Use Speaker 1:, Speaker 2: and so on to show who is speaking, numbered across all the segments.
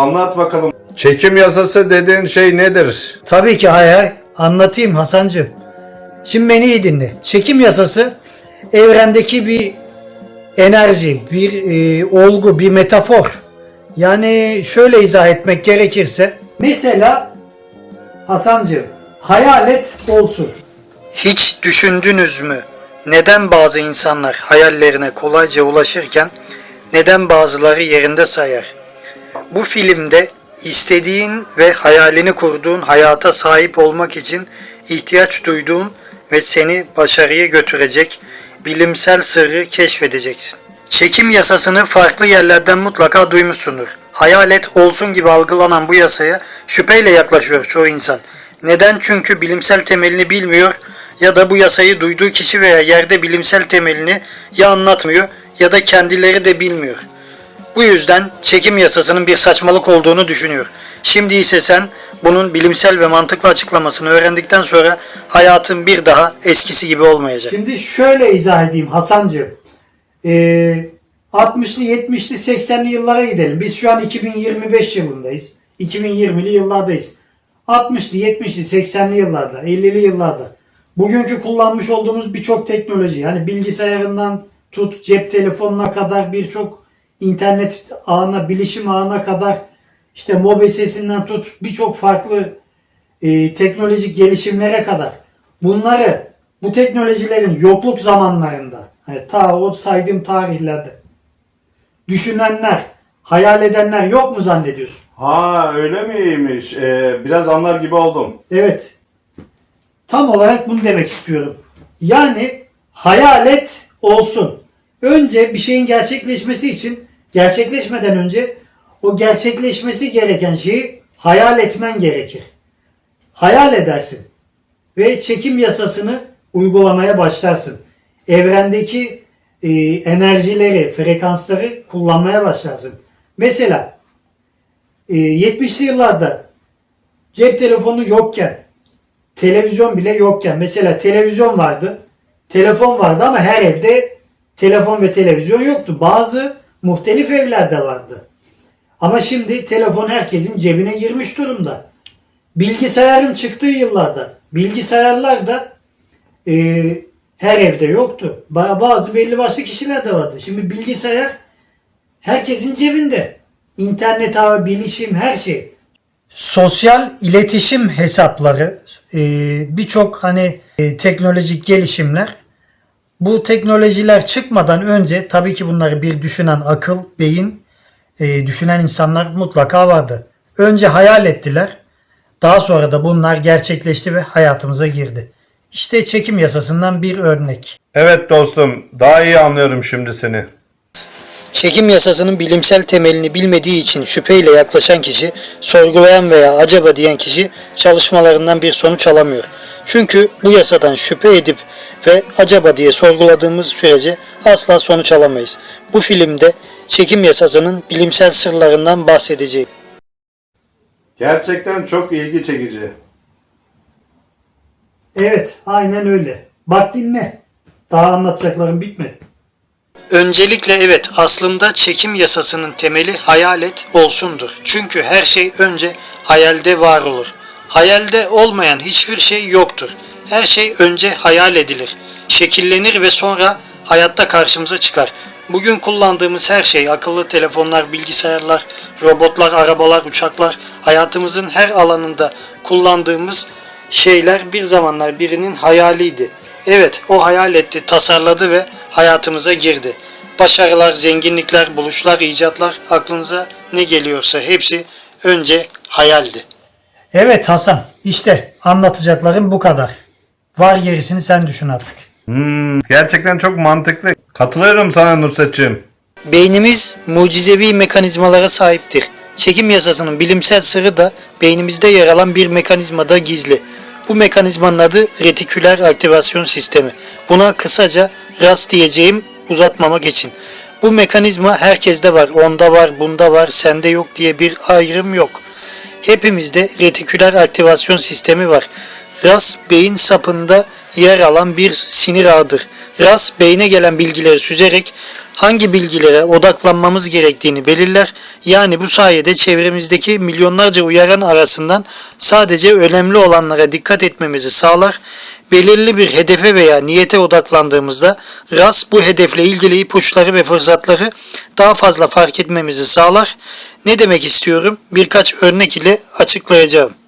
Speaker 1: Anlat bakalım. Çekim yasası dediğin şey nedir?
Speaker 2: Tabii ki hay hay. Anlatayım Hasancığım. Şimdi beni iyi dinle. Çekim yasası evrendeki bir enerji, bir e, olgu, bir metafor. Yani şöyle izah etmek gerekirse. Mesela Hasancığım hayal et olsun. Hiç düşündünüz mü? Neden bazı insanlar hayallerine kolayca ulaşırken neden bazıları yerinde sayar? Bu filmde istediğin ve hayalini kurduğun hayata sahip olmak için ihtiyaç duyduğun ve seni başarıya götürecek bilimsel sırrı keşfedeceksin. Çekim yasasını farklı yerlerden mutlaka duymuşsundur. Hayalet olsun gibi algılanan bu yasaya şüpheyle yaklaşıyor çoğu insan. Neden? Çünkü bilimsel temelini bilmiyor ya da bu yasayı duyduğu kişi veya yerde bilimsel temelini ya anlatmıyor ya da kendileri de bilmiyor. Bu yüzden çekim yasasının bir saçmalık olduğunu düşünüyor. Şimdi ise sen bunun bilimsel ve mantıklı açıklamasını öğrendikten sonra hayatın bir daha eskisi gibi olmayacak. Şimdi şöyle izah edeyim Hasancığım. Ee, 60'lı, 70'li, 80'li yıllara gidelim. Biz şu an 2025 yılındayız. 2020'li yıllardayız. 60'lı, 70'li, 80'li yıllarda, 50'li yıllarda bugünkü kullanmış olduğumuz birçok teknoloji yani bilgisayarından tut cep telefonuna kadar birçok internet ağına, bilişim ağına kadar işte mobil sesinden tut birçok farklı e, teknolojik gelişimlere kadar bunları bu teknolojilerin yokluk zamanlarında hani ta o saydığım tarihlerde düşünenler, hayal edenler yok mu zannediyorsun?
Speaker 1: Ha öyle miymiş? Ee, biraz anlar gibi oldum.
Speaker 2: Evet. Tam olarak bunu demek istiyorum. Yani hayalet olsun. Önce bir şeyin gerçekleşmesi için gerçekleşmeden önce o gerçekleşmesi gereken şeyi hayal etmen gerekir. Hayal edersin ve çekim yasasını uygulamaya başlarsın. Evrendeki e, enerjileri, frekansları kullanmaya başlarsın. Mesela e, 70'li yıllarda cep telefonu yokken, televizyon bile yokken, mesela televizyon vardı, telefon vardı ama her evde telefon ve televizyon yoktu. Bazı muhtelif evlerde vardı. Ama şimdi telefon herkesin cebine girmiş durumda. Bilgisayarın çıktığı yıllarda bilgisayarlar da e, her evde yoktu. Ba- Bazı belli başlı kişiler de vardı. Şimdi bilgisayar herkesin cebinde. İnternet ağı, bilişim, her şey. Sosyal iletişim hesapları, e, birçok hani e, teknolojik gelişimler bu teknolojiler çıkmadan önce tabii ki bunları bir düşünen akıl, beyin, e, düşünen insanlar mutlaka vardı. Önce hayal ettiler. Daha sonra da bunlar gerçekleşti ve hayatımıza girdi. İşte çekim yasasından bir örnek.
Speaker 1: Evet dostum daha iyi anlıyorum şimdi seni.
Speaker 2: Çekim yasasının bilimsel temelini bilmediği için şüpheyle yaklaşan kişi, sorgulayan veya acaba diyen kişi çalışmalarından bir sonuç alamıyor. Çünkü bu yasadan şüphe edip ve acaba diye sorguladığımız sürece asla sonuç alamayız. Bu filmde çekim yasasının bilimsel sırlarından bahsedeceğim.
Speaker 1: Gerçekten çok ilgi çekici.
Speaker 2: Evet, aynen öyle. Bak dinle. Daha anlatacaklarım bitmedi. Öncelikle evet aslında çekim yasasının temeli hayalet olsundur. Çünkü her şey önce hayalde var olur. Hayalde olmayan hiçbir şey yoktur. Her şey önce hayal edilir, şekillenir ve sonra hayatta karşımıza çıkar. Bugün kullandığımız her şey, akıllı telefonlar, bilgisayarlar, robotlar, arabalar, uçaklar, hayatımızın her alanında kullandığımız şeyler bir zamanlar birinin hayaliydi. Evet, o hayal etti, tasarladı ve hayatımıza girdi. Başarılar, zenginlikler, buluşlar, icatlar aklınıza ne geliyorsa hepsi önce hayaldi. Evet Hasan, işte anlatacaklarım bu kadar. Var gerisini sen düşün artık.
Speaker 1: Hmm, gerçekten çok mantıklı. Katılıyorum sana Nusret'ciğim.
Speaker 2: Beynimiz mucizevi mekanizmalara sahiptir. Çekim yasasının bilimsel sırrı da beynimizde yer alan bir mekanizmada gizli. Bu mekanizmanın adı retiküler aktivasyon sistemi. Buna kısaca RAS diyeceğim uzatmamak için. Bu mekanizma herkeste var, onda var, bunda var, sende yok diye bir ayrım yok. Hepimizde retiküler aktivasyon sistemi var. RAS beyin sapında yer alan bir sinir ağıdır. RAS beyne gelen bilgileri süzerek hangi bilgilere odaklanmamız gerektiğini belirler. Yani bu sayede çevremizdeki milyonlarca uyaran arasından sadece önemli olanlara dikkat etmemizi sağlar. Belirli bir hedefe veya niyete odaklandığımızda RAS bu hedefle ilgili ipuçları ve fırsatları daha fazla fark etmemizi sağlar. Ne demek istiyorum? Birkaç örnek ile açıklayacağım.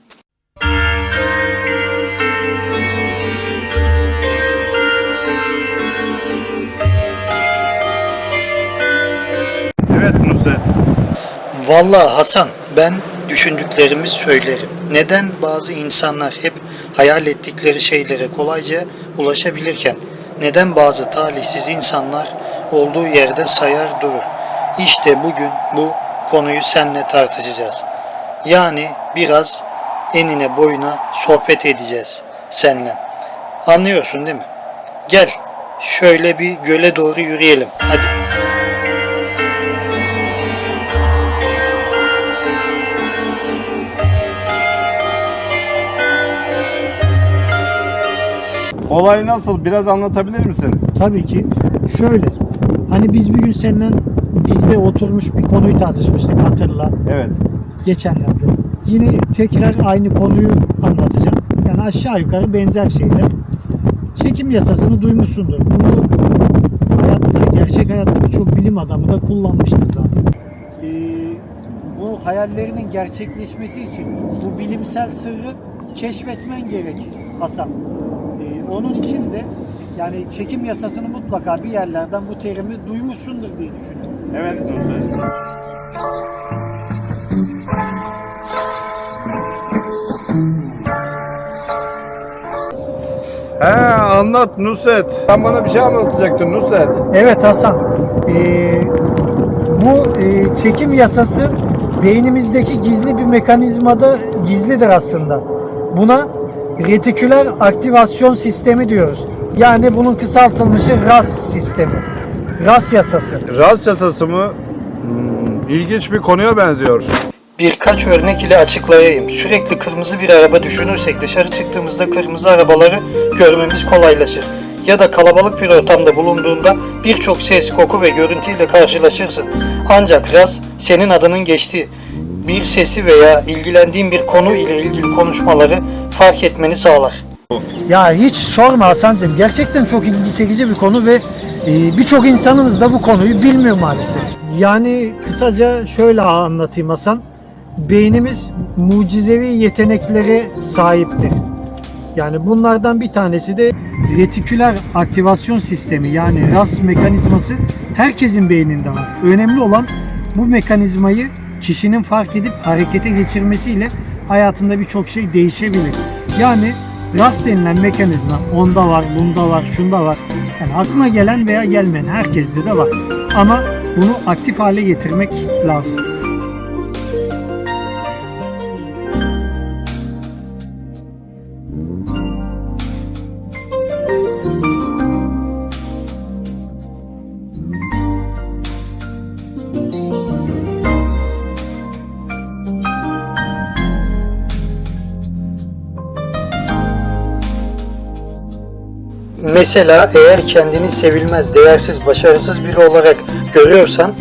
Speaker 2: Vallahi Hasan ben düşündüklerimi söylerim. Neden bazı insanlar hep hayal ettikleri şeylere kolayca ulaşabilirken neden bazı talihsiz insanlar olduğu yerde sayar durur? İşte bugün bu konuyu seninle tartışacağız. Yani biraz enine boyuna sohbet edeceğiz seninle. Anlıyorsun değil mi? Gel şöyle bir göle doğru yürüyelim hadi.
Speaker 1: Olay nasıl? Biraz anlatabilir misin?
Speaker 2: Tabii ki. Şöyle. Hani biz bir gün seninle bizde oturmuş bir konuyu tartışmıştık hatırla
Speaker 1: Evet.
Speaker 2: geçenlerde. Yine tekrar aynı konuyu anlatacağım. Yani aşağı yukarı benzer şeyler. Çekim yasasını duymuşsundur. Bunu hayatta, gerçek hayatta birçok bilim adamı da kullanmıştır zaten. Ee, bu hayallerinin gerçekleşmesi için bu bilimsel sırrı keşfetmen gerek Hasan. Onun için de yani çekim yasasını mutlaka bir yerlerden bu terimi duymuşsundur diye düşünüyorum.
Speaker 1: Evet. He anlat Nusret. Sen bana bir şey anlatacaktın Nusret.
Speaker 2: Evet Hasan. Ee, bu e, çekim yasası beynimizdeki gizli bir mekanizmada gizlidir aslında. Buna retiküler aktivasyon sistemi diyoruz. Yani bunun kısaltılmışı RAS sistemi. RAS yasası.
Speaker 1: Ras yasası mı? Hmm, ilginç bir konuya benziyor.
Speaker 2: Birkaç örnek ile açıklayayım. Sürekli kırmızı bir araba düşünürsek dışarı çıktığımızda kırmızı arabaları görmemiz kolaylaşır. Ya da kalabalık bir ortamda bulunduğunda birçok ses, koku ve görüntüyle karşılaşırsın. Ancak RAS senin adının geçtiği bir sesi veya ilgilendiğin bir konu ile ilgili konuşmaları fark etmeni sağlar. Ya hiç sorma Hasan'cığım. Gerçekten çok ilgi çekici bir konu ve e, birçok insanımız da bu konuyu bilmiyor maalesef. Yani kısaca şöyle anlatayım Hasan. Beynimiz mucizevi yeteneklere sahiptir. Yani bunlardan bir tanesi de retiküler aktivasyon sistemi yani RAS mekanizması herkesin beyninde var. Önemli olan bu mekanizmayı kişinin fark edip harekete geçirmesiyle hayatında birçok şey değişebilir. Yani RAS denilen mekanizma onda var, bunda var, şunda var. Yani aklına gelen veya gelmeyen herkeste de var. Ama bunu aktif hale getirmek lazım. Mesela eğer kendini sevilmez, değersiz, başarısız biri olarak görüyorsan,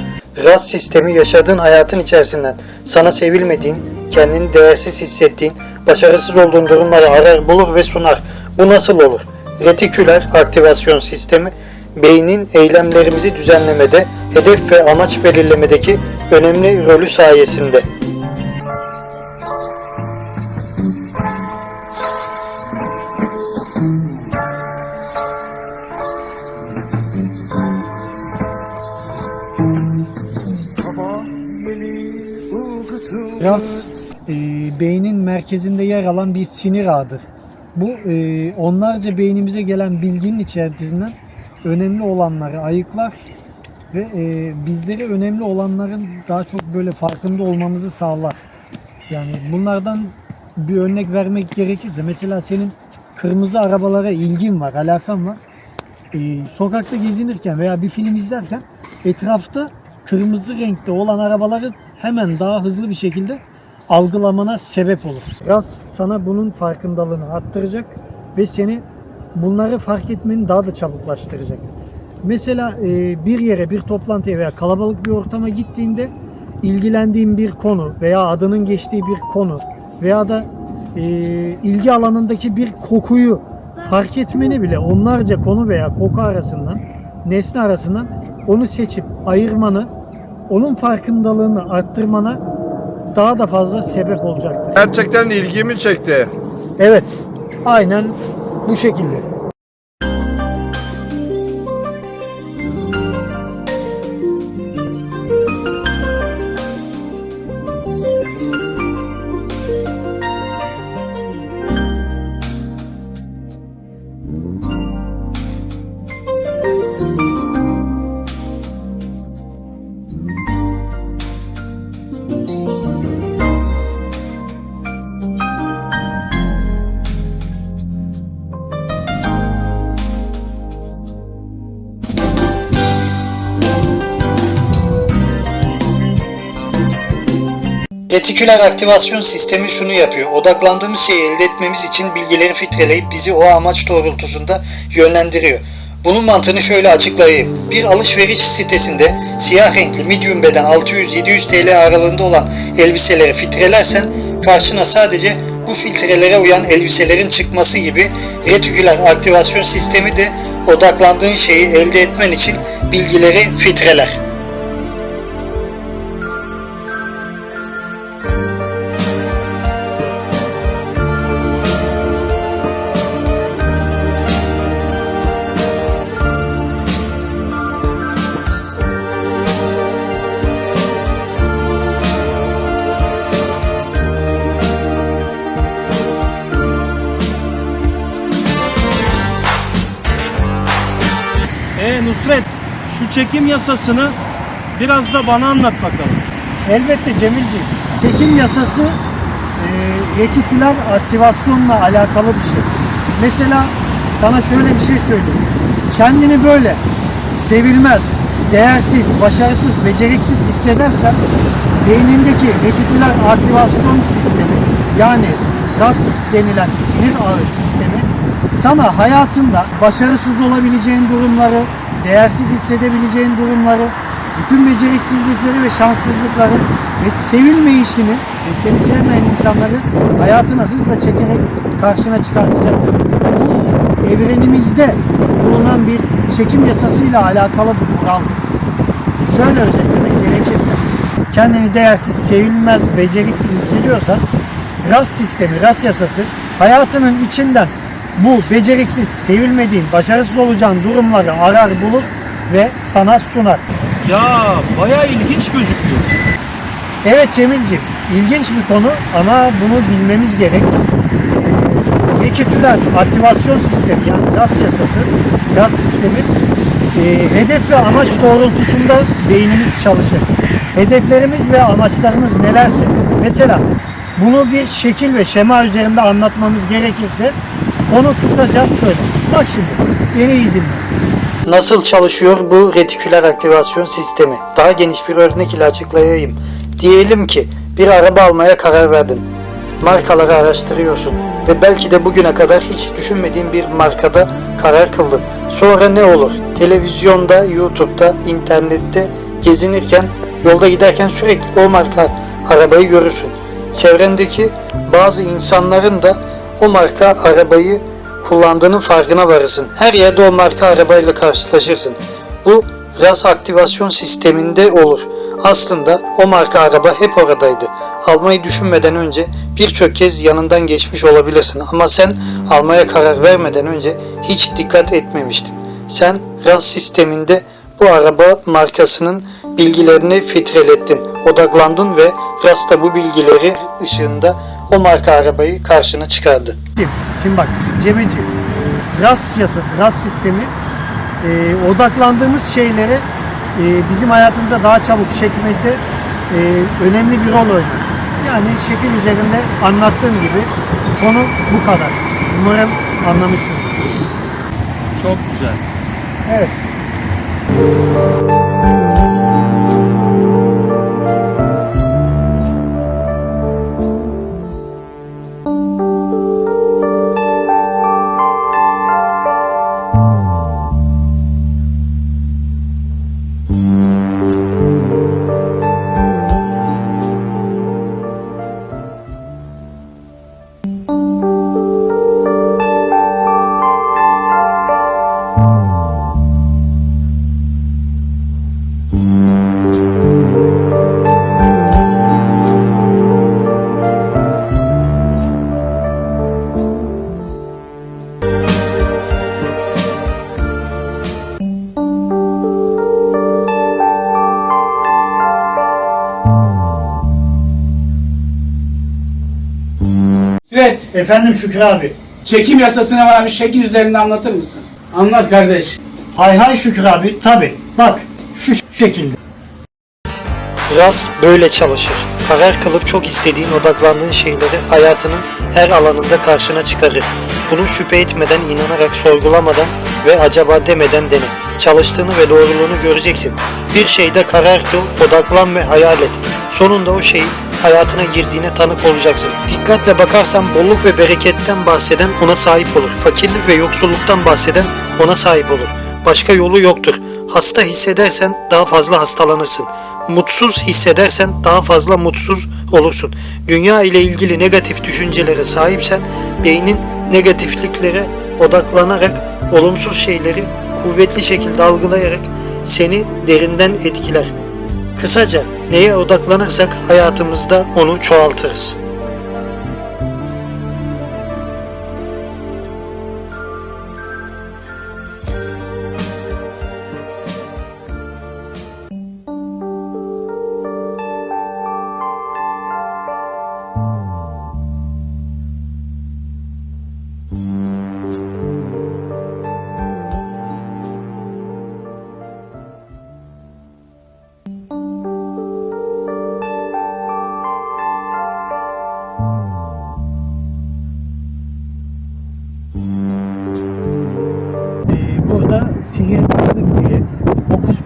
Speaker 2: RAS sistemi yaşadığın hayatın içerisinden sana sevilmediğin, kendini değersiz hissettiğin, başarısız olduğun durumları arar bulur ve sunar. Bu nasıl olur? Retiküler aktivasyon sistemi, beynin eylemlerimizi düzenlemede, hedef ve amaç belirlemedeki önemli rolü sayesinde. Ras e, beynin merkezinde yer alan bir sinir ağıdır. Bu e, onlarca beynimize gelen bilginin içerisinden önemli olanları ayıklar ve e, bizlere önemli olanların daha çok böyle farkında olmamızı sağlar. Yani bunlardan bir örnek vermek gerekirse mesela senin kırmızı arabalara ilgin var, alakan var. E, sokakta gezinirken veya bir film izlerken etrafta kırmızı renkte olan arabaları hemen daha hızlı bir şekilde algılamana sebep olur. Raz sana bunun farkındalığını arttıracak ve seni bunları fark etmeni daha da çabuklaştıracak. Mesela e, bir yere, bir toplantıya veya kalabalık bir ortama gittiğinde ilgilendiğin bir konu veya adının geçtiği bir konu veya da e, ilgi alanındaki bir kokuyu fark etmeni bile onlarca konu veya koku arasından, nesne arasından onu seçip ayırmanı, onun farkındalığını arttırmana daha da fazla sebep olacaktır.
Speaker 1: Gerçekten ilgimi çekti.
Speaker 2: Evet, aynen bu şekilde. Retiküler aktivasyon sistemi şunu yapıyor. Odaklandığımız şeyi elde etmemiz için bilgileri filtreleyip bizi o amaç doğrultusunda yönlendiriyor. Bunun mantığını şöyle açıklayayım. Bir alışveriş sitesinde siyah renkli medium beden 600-700 TL aralığında olan elbiseleri filtrelersen karşına sadece bu filtrelere uyan elbiselerin çıkması gibi retiküler aktivasyon sistemi de odaklandığın şeyi elde etmen için bilgileri filtreler.
Speaker 3: E Nusret, şu çekim yasasını biraz da bana anlat bakalım.
Speaker 2: Elbette Cemilciğim. Tekim yasası e, retiküler aktivasyonla alakalı bir şey. Mesela sana şöyle bir şey söyleyeyim. Kendini böyle sevilmez, değersiz, başarısız, beceriksiz hissedersen beynindeki retiküler aktivasyon sistemi yani RAS denilen sinir ağı sistemi sana hayatında başarısız olabileceğin durumları, değersiz hissedebileceğin durumları, bütün beceriksizlikleri ve şanssızlıkları ve sevilmeyişini ve seni sevmeyen insanları hayatına hızla çekerek karşına çıkartacaktır. Bu evrenimizde bulunan bir çekim yasasıyla alakalı bir kuraldır. Şöyle özetlemek gerekirse kendini değersiz, sevilmez, beceriksiz hissediyorsan RAS sistemi, RAS yasası hayatının içinden bu beceriksiz, sevilmediğin, başarısız olacağın durumları arar bulur ve sana sunar.
Speaker 3: Ya bayağı ilginç gözüküyor.
Speaker 2: Evet Cemilciğim, ilginç bir konu ama bunu bilmemiz gerek. Ee, Reketüler aktivasyon sistemi yani RAS yasası, RAS sistemi e, hedef ve amaç doğrultusunda beynimiz çalışır. Hedeflerimiz ve amaçlarımız nelerse, mesela bunu bir şekil ve şema üzerinde anlatmamız gerekirse konu kısaca şöyle. Bak şimdi, beni iyi dinle. Nasıl çalışıyor bu retiküler aktivasyon sistemi? Daha geniş bir örnek ile açıklayayım. Diyelim ki bir araba almaya karar verdin. Markaları araştırıyorsun ve belki de bugüne kadar hiç düşünmediğin bir markada karar kıldın. Sonra ne olur? Televizyonda, YouTube'da, internette gezinirken, yolda giderken sürekli o marka arabayı görürsün. Çevrendeki bazı insanların da o marka arabayı kullandığının farkına varırsın. Her yerde o marka arabayla karşılaşırsın. Bu RAS aktivasyon sisteminde olur. Aslında o marka araba hep oradaydı. Almayı düşünmeden önce birçok kez yanından geçmiş olabilirsin ama sen almaya karar vermeden önce hiç dikkat etmemiştin. Sen RAS sisteminde bu araba markasının bilgilerini filtrelettin, odaklandın ve RAS da bu bilgileri ışığında o marka arabayı karşına çıkardı. Şimdi bak Cemeciğim, RAS yasası, RAS sistemi e, odaklandığımız şeyleri e, bizim hayatımıza daha çabuk çekmekte e, önemli bir rol oynar. Yani şekil üzerinde anlattığım gibi konu bu kadar. Umarım anlamışsın.
Speaker 3: Çok güzel.
Speaker 2: Evet.
Speaker 4: Mm-hmm.
Speaker 2: Efendim Şükrü abi.
Speaker 4: çekim yasasını bana bir şekil üzerinde anlatır mısın? Anlat kardeş.
Speaker 2: Hay hay Şükrü abi tabi. Bak şu şekilde. Ras böyle çalışır. Karar kılıp çok istediğin odaklandığın şeyleri hayatının her alanında karşına çıkarır. Bunu şüphe etmeden, inanarak, sorgulamadan ve acaba demeden dene. Çalıştığını ve doğruluğunu göreceksin. Bir şeyde karar kıl, odaklan ve hayal et. Sonunda o şeyin hayatına girdiğine tanık olacaksın. Dikkatle bakarsan bolluk ve bereketten bahseden ona sahip olur. Fakirlik ve yoksulluktan bahseden ona sahip olur. Başka yolu yoktur. Hasta hissedersen daha fazla hastalanırsın. Mutsuz hissedersen daha fazla mutsuz olursun. Dünya ile ilgili negatif düşüncelere sahipsen beynin negatifliklere odaklanarak olumsuz şeyleri kuvvetli şekilde algılayarak seni derinden etkiler. Kısaca neye odaklanırsak hayatımızda onu çoğaltırız.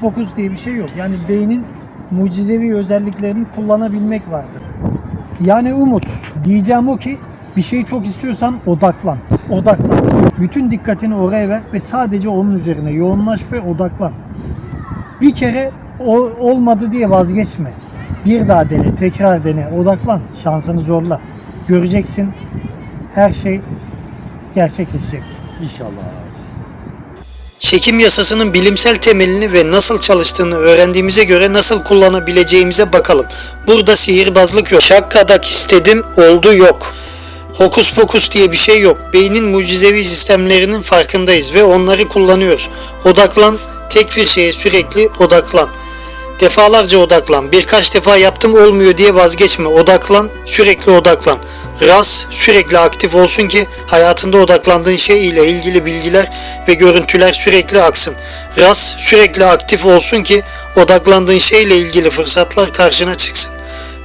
Speaker 5: Pokus diye bir şey yok. Yani beynin mucizevi özelliklerini kullanabilmek vardır. Yani umut. Diyeceğim o ki bir şeyi çok istiyorsan odaklan. Odaklan. Bütün dikkatini oraya ver ve sadece onun üzerine yoğunlaş ve odaklan. Bir kere o, olmadı diye vazgeçme. Bir daha dene, tekrar dene, odaklan. Şansını zorla. Göreceksin her şey gerçekleşecek.
Speaker 2: Çekim yasasının bilimsel temelini ve nasıl çalıştığını öğrendiğimize göre nasıl kullanabileceğimize bakalım. Burada sihirbazlık yok. Şakkadak istedim oldu yok. Hokus pokus diye bir şey yok. Beynin mucizevi sistemlerinin farkındayız ve onları kullanıyoruz. Odaklan, tek bir şeye sürekli odaklan. Defalarca odaklan. Birkaç defa yaptım olmuyor diye vazgeçme. Odaklan, sürekli odaklan. Ras sürekli aktif olsun ki hayatında odaklandığın şey ile ilgili bilgiler ve görüntüler sürekli aksın. Ras sürekli aktif olsun ki odaklandığın şeyle ilgili fırsatlar karşına çıksın.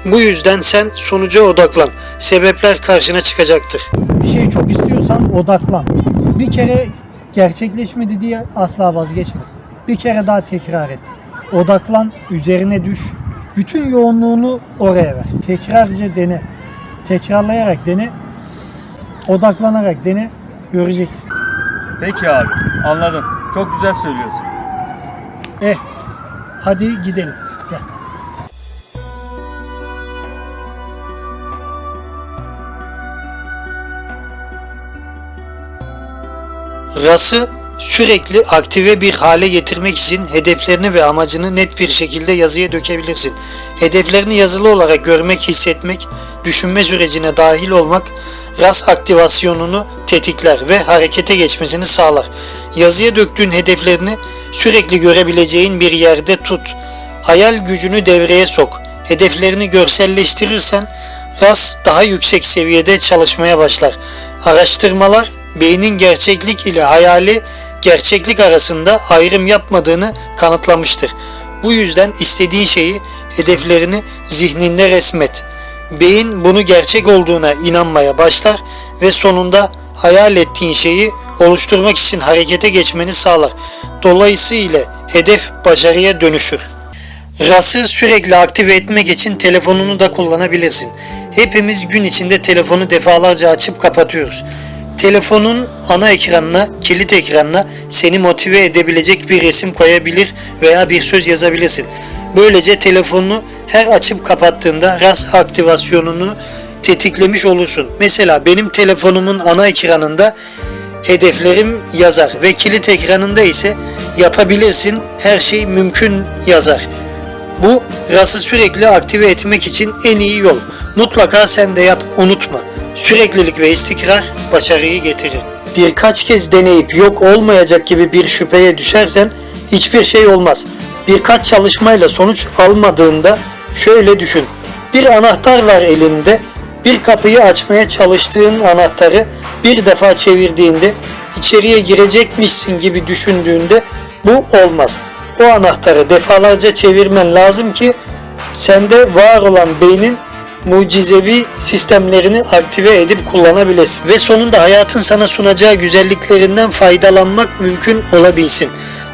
Speaker 2: Bu yüzden sen sonuca odaklan. Sebepler karşına çıkacaktır.
Speaker 5: bir şeyi çok istiyorsan odaklan. Bir kere gerçekleşmedi diye asla vazgeçme. Bir kere daha tekrar et. Odaklan, üzerine düş. Bütün yoğunluğunu oraya ver. Tekrarca dene. Tekrarlayarak dene. Odaklanarak dene. Göreceksin.
Speaker 3: Peki abi anladım. Çok güzel söylüyorsun.
Speaker 5: Eh, hadi gidelim. Gel.
Speaker 2: Ras'ı sürekli aktive bir hale getirmek için hedeflerini ve amacını net bir şekilde yazıya dökebilirsin. Hedeflerini yazılı olarak görmek, hissetmek, düşünme sürecine dahil olmak Ras aktivasyonunu tetikler ve harekete geçmesini sağlar. Yazıya döktüğün hedeflerini sürekli görebileceğin bir yerde tut. Hayal gücünü devreye sok. Hedeflerini görselleştirirsen Ras daha yüksek seviyede çalışmaya başlar. Araştırmalar beynin gerçeklik ile hayali gerçeklik arasında ayrım yapmadığını kanıtlamıştır. Bu yüzden istediğin şeyi, hedeflerini zihninde resmet. Beyin bunu gerçek olduğuna inanmaya başlar ve sonunda hayal ettiğin şeyi oluşturmak için harekete geçmeni sağlar. Dolayısıyla hedef başarıya dönüşür. RAS'ı sürekli aktive etmek için telefonunu da kullanabilirsin. Hepimiz gün içinde telefonu defalarca açıp kapatıyoruz. Telefonun ana ekranına, kilit ekranına seni motive edebilecek bir resim koyabilir veya bir söz yazabilirsin. Böylece telefonunu her açıp kapattığında RAS aktivasyonunu tetiklemiş olursun. Mesela benim telefonumun ana ekranında hedeflerim yazar ve kilit ekranında ise yapabilirsin her şey mümkün yazar. Bu RAS'ı sürekli aktive etmek için en iyi yol. Mutlaka sen de yap, unutma. Süreklilik ve istikrar başarıyı getirir. Birkaç kez deneyip yok olmayacak gibi bir şüpheye düşersen hiçbir şey olmaz. Birkaç çalışmayla sonuç almadığında şöyle düşün. Bir anahtar var elinde. Bir kapıyı açmaya çalıştığın anahtarı bir defa çevirdiğinde içeriye girecekmişsin gibi düşündüğünde bu olmaz. O anahtarı defalarca çevirmen lazım ki sende var olan beynin mucizevi sistemlerini aktive edip kullanabilesin. Ve sonunda hayatın sana sunacağı güzelliklerinden faydalanmak mümkün olabilsin.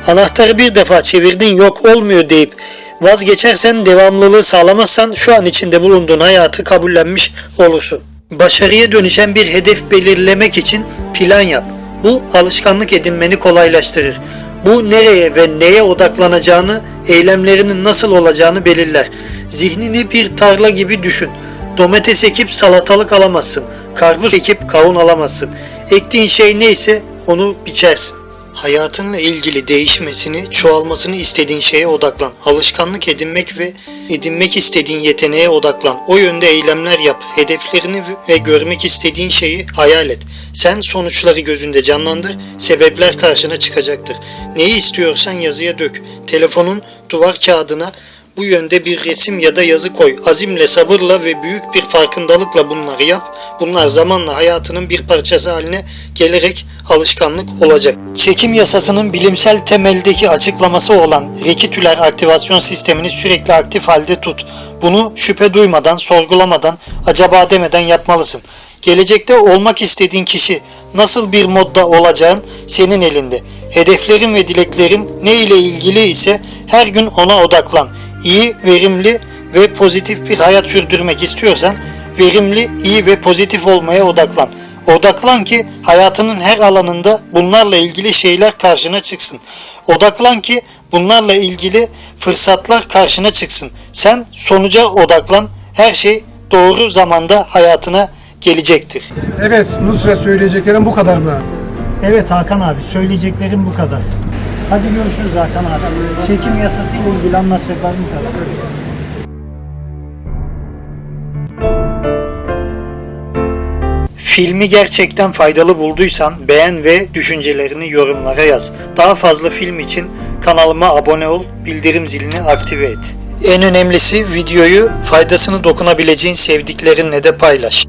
Speaker 2: Anahtarı bir defa çevirdin yok olmuyor deyip vazgeçersen devamlılığı sağlamazsan şu an içinde bulunduğun hayatı kabullenmiş olursun. Başarıya dönüşen bir hedef belirlemek için plan yap. Bu alışkanlık edinmeni kolaylaştırır. Bu nereye ve neye odaklanacağını, eylemlerinin nasıl olacağını belirler. Zihnini bir tarla gibi düşün. Domates ekip salatalık alamazsın. Karpuz ekip kavun alamazsın. Ektiğin şey neyse onu biçersin. Hayatınla ilgili değişmesini, çoğalmasını istediğin şeye odaklan. Alışkanlık edinmek ve edinmek istediğin yeteneğe odaklan. O yönde eylemler yap. Hedeflerini ve görmek istediğin şeyi hayal et. Sen sonuçları gözünde canlandır, sebepler karşına çıkacaktır. Neyi istiyorsan yazıya dök. Telefonun duvar kağıdına bu yönde bir resim ya da yazı koy. Azimle, sabırla ve büyük bir farkındalıkla bunları yap. Bunlar zamanla hayatının bir parçası haline gelerek alışkanlık olacak. Çekim yasasının bilimsel temeldeki açıklaması olan rekitüler aktivasyon sistemini sürekli aktif halde tut. Bunu şüphe duymadan, sorgulamadan, acaba demeden yapmalısın. Gelecekte olmak istediğin kişi nasıl bir modda olacağın senin elinde. Hedeflerin ve dileklerin ne ile ilgili ise her gün ona odaklan. İyi, verimli ve pozitif bir hayat sürdürmek istiyorsan verimli, iyi ve pozitif olmaya odaklan. Odaklan ki hayatının her alanında bunlarla ilgili şeyler karşına çıksın. Odaklan ki bunlarla ilgili fırsatlar karşına çıksın. Sen sonuca odaklan. Her şey doğru zamanda hayatına gelecektir.
Speaker 6: Evet Nusret söyleyeceklerim bu kadar mı?
Speaker 5: Evet Hakan abi söyleyeceklerim bu kadar. Hadi görüşürüz Hakan abi. Çekim yasası ile ilgili anlatacaklarım bu kadar.
Speaker 2: Filmi gerçekten faydalı bulduysan beğen ve düşüncelerini yorumlara yaz. Daha fazla film için kanalıma abone ol, bildirim zilini aktive et. En önemlisi videoyu faydasını dokunabileceğin sevdiklerinle de paylaş.